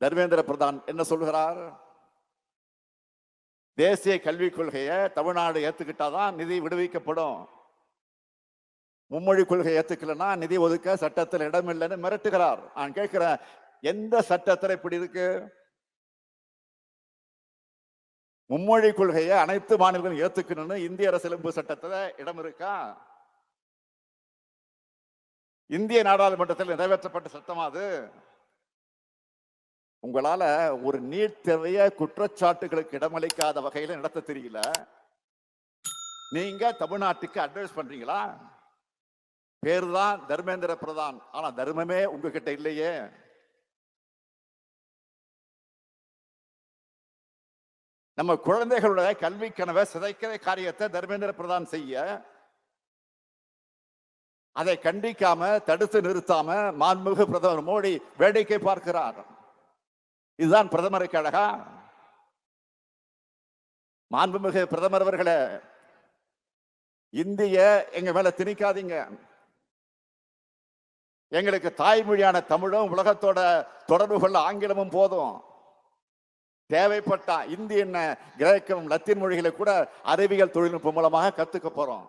தர்மேந்திர பிரதான் என்ன சொல்கிறார்? தேசிய கல்விக் கொள்கையை தமிழ்நாடு ஏத்துக்கிட்டாதான் நிதி விடுவிக்கப்படும். மும்மொழி கொள்கை ஏத்துக்கலன்னா நிதி ஒதுக்க சட்டத்தில் இடம் இல்லைன்னு மிரட்டுகிறார். நான் கேட்கிறேன் எந்த சட்டத்தில் இப்படி இருக்கு? மும்மொழி கொள்கையை அனைத்து மாநிலங்களும் ஏத்துக்கணும்னு இந்திய அரசியலமைப்பு சட்டத்தில் இடம் இருக்கா? இந்திய நாடாளுமன்றத்தில் நிறைவேற்றப்பட்ட சட்டமா அது. உங்களால ஒரு நீட் தேவைய குற்றச்சாட்டுகளுக்கு இடமளிக்காத வகையில நடத்த தெரியல. நீங்க தமிழ்நாட்டுக்கு அட்வைஸ் பண்றீங்களா? பேரு தான் தர்மேந்திர பிரதான். ஆனா தர்மமே உங்ககிட்ட இல்லையே. நம்ம குழந்தைகளுடைய கல்வி கனவை சிதைக்கிற காரியத்தை தர்மேந்திர பிரதான் செய்ய அதை கண்டிக்காம தடுத்து நிறுத்தாம மாண்புமிகு பிரதமர் மோடி வேடிக்கை பார்க்கிறார். இதுதான் பிரதமருக்கு அழகா. மாண்புமிகு பிரதமர் அவர்களே இந்திய எங்க மேல திணிக்காதீங்க. எங்களுக்கு தாய்மொழியான தமிழும் உலகத்தோட தொடர்பு கொள்ள ஆங்கிலமும் போதும். தேவைப்பட்டா இந்தி என்ன கிரேக்கம் லத்தீன் மொழிகளை கூட அறிவியல் தொழில்நுட்பம் மூலமாக கத்துக்க போறோம்.